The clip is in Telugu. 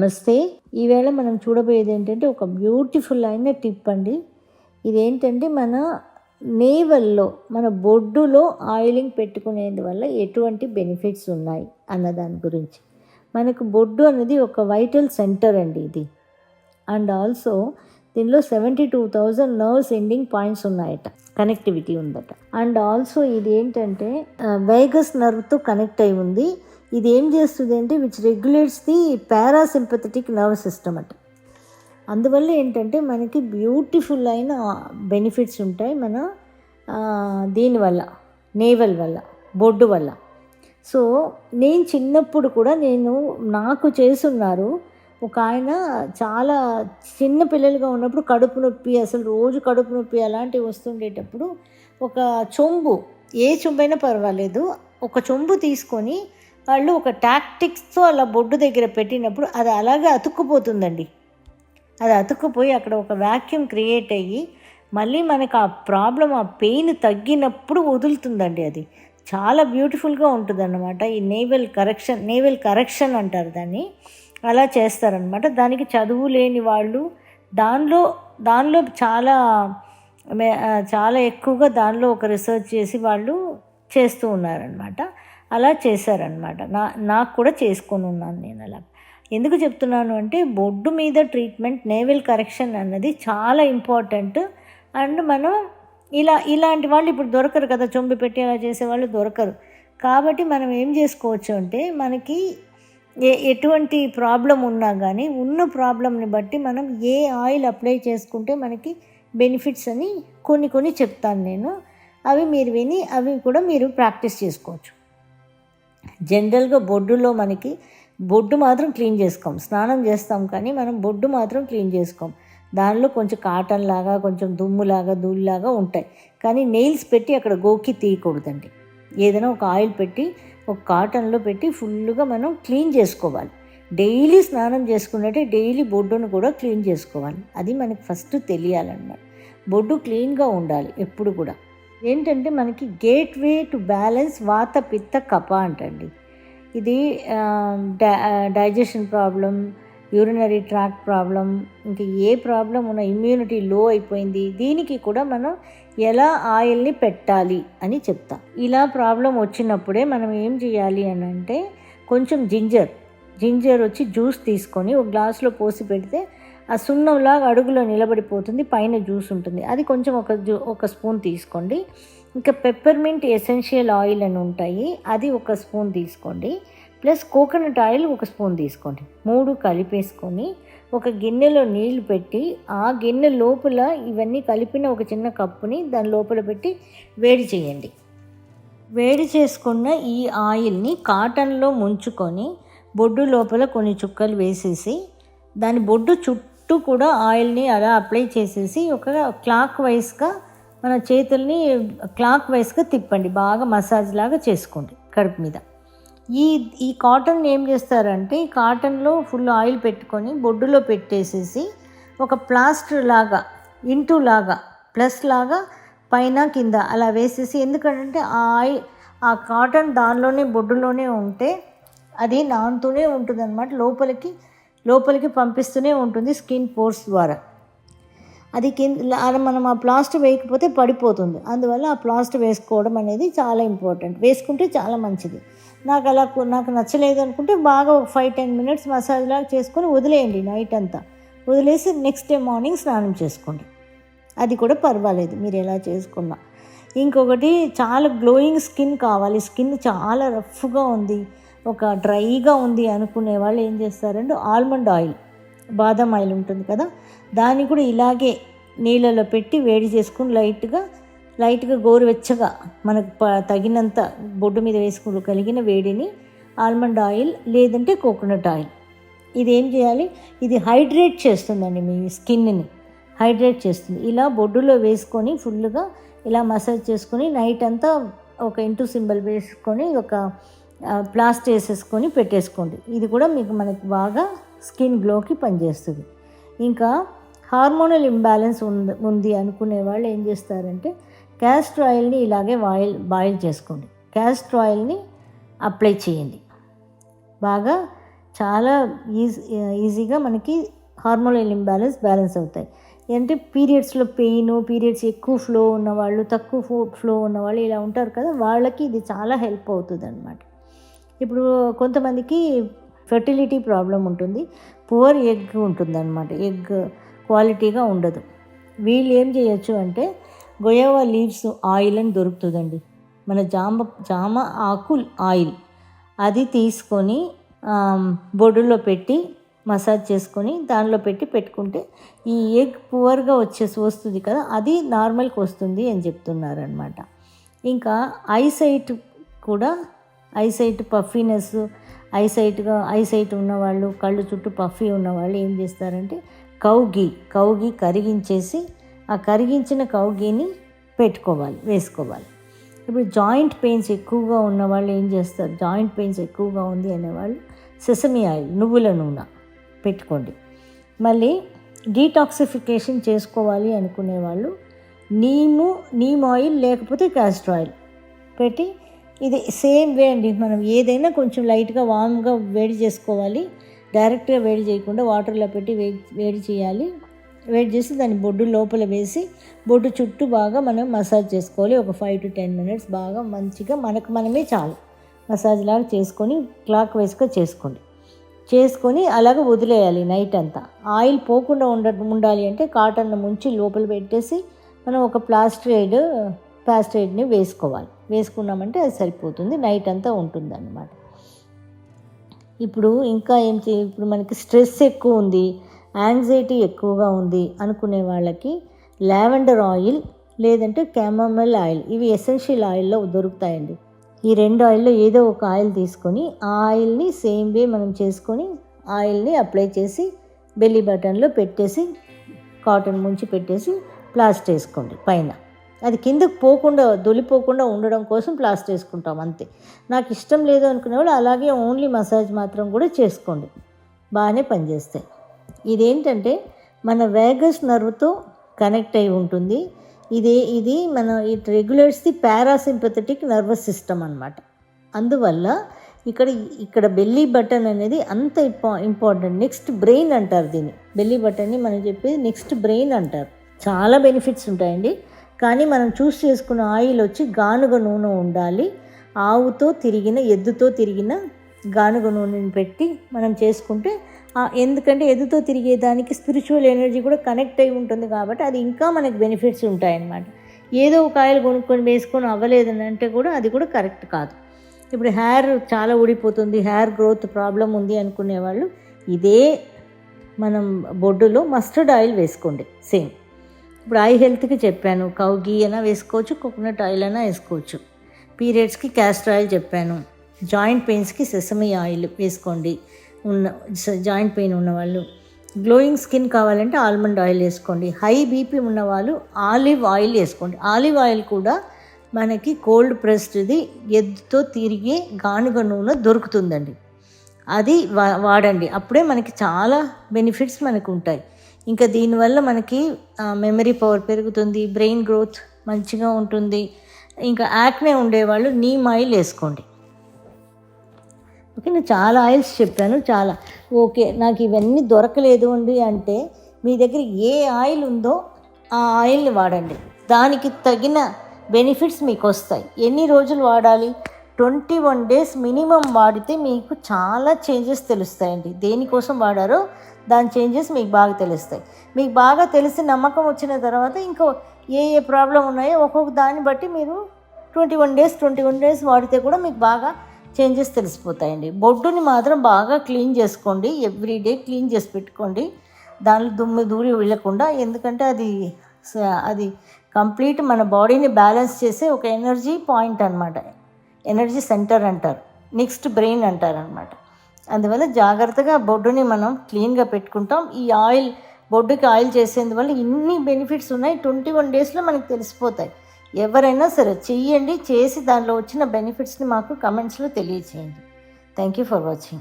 నమస్తే. ఈవేళ మనం చూడబోయేది ఏంటంటే ఒక బ్యూటిఫుల్ అయిన టిప్ అండి. ఇదేంటంటే మన నేవల్లో మన బొడ్డులో ఆయిలింగ్ పెట్టుకునేది వల్ల ఎటువంటి బెనిఫిట్స్ ఉన్నాయి అన్న దాని గురించి. మనకు బొడ్డు అనేది ఒక వైటల్ సెంటర్ అండి ఇది. అండ్ ఆల్సో దీనిలో seventy two thousand nerves ending points ఉన్నాయట కనెక్టివిటీ ఉందట. అండ్ ఆల్సో ఇది ఏంటంటే వేగస్ నర్వ్తో కనెక్ట్ అయి ఉంది. ఇది ఏం చేస్తుంది అంటే which regulates the parasympathetic nerve system అట. అందువల్ల ఏంటంటే మనకి బ్యూటిఫుల్ అయిన బెనిఫిట్స్ ఉంటాయి మన దీనివల్ల నేవల్ వల్ల బొడ్డు వల్ల సో నేను చిన్నప్పుడు కూడా నేను నాకు చేసున్నారు ఒక ఆయన చాలా చిన్న పిల్లలుగా ఉన్నప్పుడు కడుపు నొప్పి అసలు రోజు కడుపు నొప్పి అలాంటివి వస్తుండేటప్పుడు ఒక చొంబు ఏ చొంబైనా పర్వాలేదు ఒక చొంబు తీసుకొని వాళ్ళు ఒక టాక్టిక్స్తో అలా బొడ్డు దగ్గర పెట్టినప్పుడు అది అలాగే అతుక్కుపోతుందండి. అది అతుక్కుపోయి అక్కడ ఒక వ్యాక్యూమ్ క్రియేట్ అయ్యి మళ్ళీ మనకు ఆ ప్రాబ్లం ఆ పెయిన్ తగ్గినప్పుడు వదులుతుందండి అది. చాలా బ్యూటిఫుల్గా ఉంటుంది అన్నమాట ఈ నేవల్ కరెక్షన్ నేవల్ కరెక్షన్ అంటారు దాన్ని. అలా చేస్తారనమాట దానికి చదువు లేని వాళ్ళు దానిలో దానిలో చాలా చాలా ఎక్కువగా దానిలో ఒక రీసెర్చ్ చేసి వాళ్ళు చేస్తూ ఉన్నారనమాట అలా చేశారనమాట నా నాకు కూడా చేసుకొని ఉన్నాను నేను అలా. ఎందుకు చెప్తున్నాను అంటే బొడ్డు మీద ట్రీట్మెంట్ నేవెల్ కరెక్షన్ అన్నది చాలా ఇంపార్టెంట్. అండ్ మనం ఇలా ఇలాంటి వాళ్ళు ఇప్పుడు దొరకరు కదా చొంబి పెట్టి అలా చేసేవాళ్ళు దొరకరు. కాబట్టి మనం ఏం చేసుకోవచ్చు అంటే మనకి ఏ ఎటువంటి ప్రాబ్లం ఉన్నా కానీ ఉన్న ప్రాబ్లమ్ని బట్టి మనం ఏ ఆయిల్ అప్లై చేసుకుంటే మనకి బెనిఫిట్స్ అని కొన్ని కొన్ని చెప్తాను నేను. అవి మీరు విని అవి కూడా మీరు ప్రాక్టీస్ చేసుకోవచ్చు. జనరల్గా బొడ్డులో మనకి బొడ్డు మాత్రం క్లీన్ చేసుకోం. స్నానం చేస్తాం కానీ మనం బొడ్డు మాత్రం క్లీన్ చేసుకోం. దానిలో కొంచెం కాటన్ లాగా కొంచెం దుమ్ములాగా ధూళిలాగా ఉంటాయి. కానీ నెయిల్స్ పెట్టి అక్కడ గోకి తీయకూడదండి. ఏదైనా ఒక ఆయిల్ పెట్టి ఒక కాటన్లో పెట్టి ఫుల్గా మనం క్లీన్ చేసుకోవాలి. డైలీ స్నానం చేసుకున్నట్టే డైలీ బొడ్డును కూడా క్లీన్ చేసుకోవాలి. అది మనకి ఫస్ట్ తెలియాలన్నమాట. బొడ్డు క్లీన్గా ఉండాలి ఎప్పుడు కూడా. ఏంటంటే మనకి గేట్ వే టు బ్యాలెన్స్ వాత పిత్త కప అంటండి. ఇది digestion problem urinary tract problem ఇంకా ఏ ప్రాబ్లం ఉన్న ఇమ్యూనిటీ లో అయిపోయింది దీనికి కూడా మనం ఎలా ఆయిల్ని పెట్టాలి అని చెప్తాం. ఇలా ప్రాబ్లం వచ్చినప్పుడే మనం ఏం చేయాలి అని అంటే కొంచెం జింజర్ జింజర్ వచ్చి జ్యూస్ తీసుకొని ఒక గ్లాస్లో పోసి పెడితే ఆ సున్నంలాగా అడుగులో నిలబడిపోతుంది పైన జ్యూస్ ఉంటుంది. అది కొంచెం ఒక జూ ఒక స్పూన్ తీసుకోండి. ఇంకా పెప్పర్మింట్ ఎసెన్షియల్ ఆయిల్ అని ఉంటాయి అది ఒక స్పూన్ తీసుకోండి. ప్లస్ కోకోనట్ ఆయిల్ ఒక స్పూన్ తీసుకోండి. మూడు కలిపేసుకొని ఒక గిన్నెలో నీళ్ళు పెట్టి ఆ గిన్నె లోపల ఇవన్నీ కలిపిన ఒక చిన్న కప్పుని దాని లోపల పెట్టి వేడి చేయండి. వేడి చేసుకున్న ఈ ఆయిల్ని కాటన్లో ముంచుకొని బొడ్డు లోపల కొన్ని చుక్కలు వేసేసి దాని బొడ్డు చుట్టూ చుట్టూ కూడా ఆయిల్ని అలా అప్లై చేసేసి ఒక క్లాక్ వైస్గా మన చేతుల్ని క్లాక్ వైస్గా తిప్పండి. బాగా మసాజ్ లాగా చేసుకోండి కడుపు మీద. ఈ ఈ కాటన్ ఏం చేస్తారంటే ఈ కాటన్లో ఫుల్ ఆయిల్ పెట్టుకొని బొడ్డులో పెట్టేసేసి ఒక ప్లాస్టర్ లాగా ఇంటూ లాగా ప్లస్ లాగా పైన కింద అలా వేసేసి ఎందుకంటే ఆ ఆయిల్ ఆ కాటన్ దానిలోనే బొడ్డులోనే ఉంటే అది నానుతూనే ఉంటుంది అనమాట లోపలికి లోపలికి పంపిస్తూనే ఉంటుంది స్కిన్ పోర్స్ ద్వారా. అది కింద మనం ఆ ప్లాస్టర్ వేయకపోతే పడిపోతుంది. అందువల్ల ఆ ప్లాస్టర్ వేసుకోవడం అనేది చాలా ఇంపార్టెంట్. వేసుకుంటే చాలా మంచిది. నాకు అలా నాకు నచ్చలేదు అనుకుంటే బాగా ఒక ఫైవ్ టెన్ మినిట్స్ మసాజ్ లాగా చేసుకొని వదిలేయండి నైట్ అంతా. వదిలేసి నెక్స్ట్ డే మార్నింగ్ స్నానం చేసుకోండి. అది కూడా పర్వాలేదు మీరు ఎలా చేసుకున్నా. ఇంకొకటి చాలా గ్లోయింగ్ స్కిన్ కావాలి. స్కిన్ చాలా రఫ్గా ఉంది. ఒక డ్రైగా ఉంది అనుకునే వాళ్ళు ఏం చేస్తారంటే ఆల్మండ్ ఆయిల్ బాదం ఆయిల్ ఉంటుంది కదా దాన్ని కూడా ఇలాగే నీళ్ళలో పెట్టి వేడి చేసుకుని లైట్గా లైట్గా గోరువెచ్చగా మనకు ప తగినంత బొడ్డు మీద వేసుకుని కలిగిన వేడిని ఆల్మండ్ ఆయిల్ లేదంటే కోకోనట్ ఆయిల్. ఇది ఏం చేయాలి? ఇది హైడ్రేట్ చేస్తుందండి మీ స్కిన్ని హైడ్రేట్ చేస్తుంది. ఇలా బొడ్డులో వేసుకొని ఫుల్గా ఇలా మసాజ్ చేసుకొని నైట్ అంతా ఒక ఇంటూ సింబల్ వేసుకొని ఒక ప్లాస్టర్ వేసేసుకొని పెట్టేసుకోండి. ఇది కూడా మీకు మనకి బాగా స్కిన్ గ్లోకి పనిచేస్తుంది. ఇంకా హార్మోనల్ ఇంబ్యాలెన్స్ ఉంది ఉంది అనుకునే వాళ్ళు ఏం చేస్తారంటే క్యాస్టర్ ఆయిల్ని ఇలాగే బాయిల్ బాయిల్ చేసుకోండి. క్యాస్టర్ ఆయిల్ని అప్లై చేయండి. బాగా చాలా ఈజీ ఈజీగా మనకి హార్మోనల్ ఇంబ్యాలెన్స్ బ్యాలెన్స్ అవుతాయి. అంటే పీరియడ్స్లో పెయిన్ పీరియడ్స్ ఎక్కువ ఫ్లో ఉన్నవాళ్ళు తక్కువ ఫ్లో ఉన్న ఉన్నవాళ్ళు ఇలా ఉంటారు కదా వాళ్ళకి ఇది చాలా హెల్ప్ అవుతుంది అనమాట ఇప్పుడు కొంతమందికి ఫెర్టిలిటీ ప్రాబ్లం ఉంటుంది పువర్ ఎగ్ ఉంటుందన్నమాట ఎగ్ క్వాలిటీగా ఉండదు. వీళ్ళు ఏం చేయొచ్చు అంటే గొయవా లీవ్స్ ఆయిల్ అని దొరుకుతుందండి. మన జామ జామ ఆకు ఆయిల్. అది తీసుకొని బొడ్డులో పెట్టి మసాజ్ చేసుకొని దానిలో పెట్టి పెట్టుకుంటే ఈ ఎగ్ పువర్గా వచ్చేసి వస్తుంది కదా అది నార్మల్కి వస్తుంది అని చెప్తున్నారనమాట ఇంకా ఐసైట్ కూడా ఐసైట్ పఫీనెస్ ఐసైట్గా ఐసైట్ ఉన్నవాళ్ళు కళ్ళు చుట్టూ పఫీ ఉన్నవాళ్ళు ఏం చేస్తారంటే కౌగి కౌగి కరిగించేసి ఆ కరిగించిన కౌగిని పెట్టుకోవాలి వేసుకోవాలి. ఇప్పుడు జాయింట్ పెయిన్స్ ఎక్కువగా ఉన్న వాళ్ళు ఏం చేస్తారు? జాయింట్ పెయిన్స్ ఎక్కువగా ఉంది అనేవాళ్ళు సెసమి ఆయిల్ నువ్వుల నూనె పెట్టుకోండి. మళ్ళీ డీటాక్సిఫికేషన్ చేసుకోవాలి అనుకునే వాళ్ళు నీము నీమ్ ఆయిల్ లేకపోతే క్యాస్టర్ ఆయిల్ పెట్టి ఇది సేమ్ వే అండి. మనం ఏదైనా కొంచెం లైట్గా వామ్గా వేడి చేసుకోవాలి. డైరెక్ట్గా వేడి చేయకుండా వాటర్లో పెట్టి వేడి వేడి చేయాలి. వేడి చేసి దాన్ని బొడ్డు లోపల వేసి బొడ్డు చుట్టూ బాగా మనం మసాజ్ చేసుకోవాలి. ఒక ఫైవ్ టు టెన్ మినిట్స్ బాగా మంచిగా మనకు మనమే చాలు. మసాజ్ లాగా చేసుకొని క్లాక్ వైస్గా చేసుకోండి. చేసుకొని అలాగ వదిలేయాలి నైట్ అంతా. ఆయిల్ పోకుండా ఉండ ఉండాలి అంటే కాటన్ ముంచి లోపల పెట్టేసి మనం ఒక ప్లాస్టరేడ్ ప్లాస్ట్రైడ్ని వేసుకోవాలి. వేసుకున్నామంటే అది సరిపోతుంది. నైట్ అంతా ఉంటుంది అన్నమాట ఇప్పుడు ఇంకా ఏం చే ఇప్పుడు మనకి స్ట్రెస్ ఎక్కువ ఉంది యాంగ్జైటీ ఎక్కువగా ఉంది అనుకునే వాళ్ళకి లావెండర్ ఆయిల్ లేదంటే క్యామమెల్ ఆయిల్ ఇవి ఎసెన్షియల్ ఆయిల్లో దొరుకుతాయండి. ఈ రెండు ఆయిల్లో ఏదో ఒక ఆయిల్ తీసుకొని ఆ ఆయిల్ని సేమ్ వే మనం చేసుకొని ఆయిల్ని అప్లై చేసి బెల్లీ బటన్లో పెట్టేసి కాటన్ ముంచి పెట్టేసి ప్లాస్టర్ వేసుకోండి పైన. అది కిందకు పోకుండా దొలిపోకుండా ఉండడం కోసం ప్లాస్టర్ వేసుకుంటాం అంతే. నాకు ఇష్టం లేదు అనుకునే వాళ్ళు అలాగే ఓన్లీ మసాజ్ మాత్రం కూడా చేసుకోండి. బాగానే పనిచేస్తాయి. ఇదేంటంటే మన వేగస్ నర్వ్తో కనెక్ట్ అయి ఉంటుంది. ఇదే ఇది మన it regulates the parasympathetic nervous system అనమాట అందువల్ల ఇక్కడ ఇక్కడ బెల్లీ బటన్ అనేది అంత ఇంపా ఇంపార్టెంట్ నెక్స్ట్ బ్రెయిన్ అంటారు దీన్ని. బెల్లీ బటన్ని మనం చెప్పేది నెక్స్ట్ బ్రెయిన్ అంటారు. చాలా బెనిఫిట్స్ ఉంటాయండి. కానీ మనం చూస్ చేసుకున్న ఆయిల్ వచ్చి గానుగ నూనె ఉండాలి. ఆవుతో తిరిగిన ఎద్దుతో తిరిగిన గానుగ నూనెని పెట్టి మనం చేసుకుంటే ఎందుకంటే ఎదుతో తిరిగేదానికి స్పిరిచువల్ ఎనర్జీ కూడా కనెక్ట్ అయి ఉంటుంది కాబట్టి అది ఇంకా మనకు బెనిఫిట్స్ ఉంటాయన్నమాట. ఏదో ఒక ఆయిల్ కొనుక్కొని వేసుకొని అవ్వలేదని అంటే కూడా అది కూడా కరెక్ట్ కాదు. ఇప్పుడు హెయిర్ చాలా ఊడిపోతుంది హెయిర్ గ్రోత్ ప్రాబ్లం ఉంది అనుకునే వాళ్ళు ఇదే మనం బొడ్డులో మస్టర్డ్ ఆయిల్ వేసుకోండి సేమ్ ఇప్పుడు ఐ హెల్త్కి చెప్పాను. కౌ గీ అయినా వేసుకోవచ్చు కోకోనట్ ఆయిల్ అయినా వేసుకోవచ్చు. పీరియడ్స్కి క్యాస్టర్ ఆయిల్ చెప్పాను. జాయింట్ పెయిన్స్కి సెసమి ఆయిల్ వేసుకోండి. ఉన్న జాయింట్ పెయిన్ ఉన్నవాళ్ళు. గ్లోయింగ్ స్కిన్ కావాలంటే ఆల్మండ్ ఆయిల్ వేసుకోండి. హై బీపీ ఉన్నవాళ్ళు ఆలివ్ ఆయిల్ వేసుకోండి. ఆలివ్ ఆయిల్ కూడా మనకి కోల్డ్ ప్రెస్డ్ది ఎద్దుతో తిరిగే గానుగ నూనె దొరుకుతుందండి. అది వా వాడండి. అప్పుడే మనకి చాలా బెనిఫిట్స్ మనకు ఉంటాయి. ఇంకా దీనివల్ల మనకి మెమరీ పవర్ పెరుగుతుంది బ్రెయిన్ గ్రోత్ మంచిగా ఉంటుంది. ఇంకా యాక్నే ఉండేవాళ్ళు నీమ్ ఆయిల్ వేసుకోండి. ఓకే నేను చాలా ఆయిల్స్ చెప్పాను చాలా. ఓకే నాకు ఇవన్నీ దొరకలేదు అండి అంటే మీ దగ్గర ఏ ఆయిల్ ఉందో ఆ ఆయిల్ని వాడండి. దానికి తగిన బెనిఫిట్స్ మీకు వస్తాయి. ఎన్ని రోజులు వాడాలి? ట్వంటీ వన్ డేస్ మినిమం వాడితే మీకు చాలా చేంజెస్ తెలుస్తాయండి. దేనికోసం వాడారో దాని చేంజెస్ మీకు బాగా తెలుస్తాయి. మీకు బాగా తెలిసి నమ్మకం వచ్చిన తర్వాత ఇంకో ఏ ఏ ప్రాబ్లం ఉన్నాయో ఒక్కొక్క దాన్ని బట్టి మీరు twenty one days twenty one days వాడితే కూడా మీకు బాగా చేంజెస్ తెలిసిపోతాయండి. బొడ్డుని మాత్రం బాగా క్లీన్ చేసుకోండి. ఎవ్రీ డే క్లీన్ చేసి పెట్టుకోండి. దానిలో దుమ్ము దూరి వెళ్ళకుండా ఎందుకంటే అది అది కంప్లీట్ మన బాడీని బ్యాలెన్స్ చేసే ఒక ఎనర్జీ పాయింట్ అనమాట ఎనర్జీ సెంటర్ అంటారు. నెక్స్ట్ బ్రెయిన్ అంటారు అనమాట అందువల్ల జాగ్రత్తగా బొడ్డుని మనం క్లీన్గా పెట్టుకుంటాం. ఈ ఆయిల్ బొడ్డుకి ఆయిల్ చేసేందువల్ల ఇన్ని బెనిఫిట్స్ ఉన్నాయి. ట్వంటీ వన్ డేస్లో మనకి తెలిసిపోతాయి. ఎవరైనా సరే చెయ్యండి. చేసి దానిలో వచ్చిన బెనిఫిట్స్ని మాకు కమెంట్స్లో తెలియచేయండి. Thank you for watching.